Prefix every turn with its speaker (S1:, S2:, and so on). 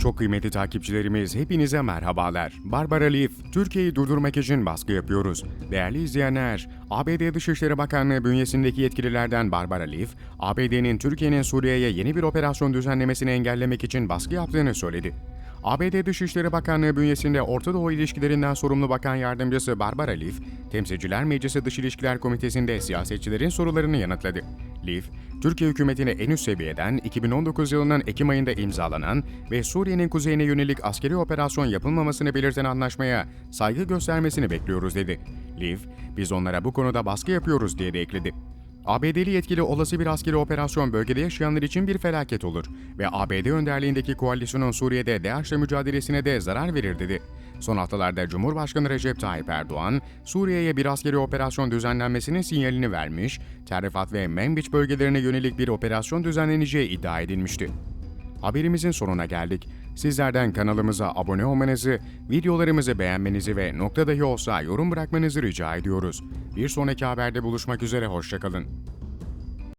S1: Çok kıymetli takipçilerimiz hepinize merhabalar. Barbara Leaf, Türkiye'yi durdurmak için baskı yapıyoruz. Değerli izleyenler, ABD Dışişleri Bakanlığı bünyesindeki yetkililerden Barbara Leaf, ABD'nin Türkiye'nin Suriye'ye yeni bir operasyon düzenlemesini engellemek için baskı yaptığını söyledi. ABD Dışişleri Bakanlığı bünyesinde Orta Doğu ilişkilerinden sorumlu bakan yardımcısı Barbara Leaf, Temsilciler Meclisi Dış İlişkiler Komitesi'nde siyasetçilerin sorularını yanıtladı. Leaf, Türkiye hükümetine en üst seviyeden 2019 yılının Ekim ayında imzalanan ve Suriye'nin kuzeyine yönelik askeri operasyon yapılmamasını belirten anlaşmaya saygı göstermesini bekliyoruz dedi. Leaf, biz onlara bu konuda baskı yapıyoruz diye de ekledi. ABD'li yetkili olası bir askeri operasyon bölgede yaşayanlar için bir felaket olur ve ABD önderliğindeki koalisyonun Suriye'de DAEŞ'le mücadelesine de zarar verir dedi. Son haftalarda Cumhurbaşkanı Recep Tayyip Erdoğan, Suriye'ye bir askeri operasyon düzenlenmesinin sinyalini vermiş, Terrifat ve Manbij bölgelerine yönelik bir operasyon düzenleneceği iddia edilmişti. Haberimizin sonuna geldik. Sizlerden kanalımıza abone olmanızı, videolarımızı beğenmenizi ve nokta dahi olsa yorum bırakmanızı rica ediyoruz. Bir sonraki haberde buluşmak üzere, hoşçakalın.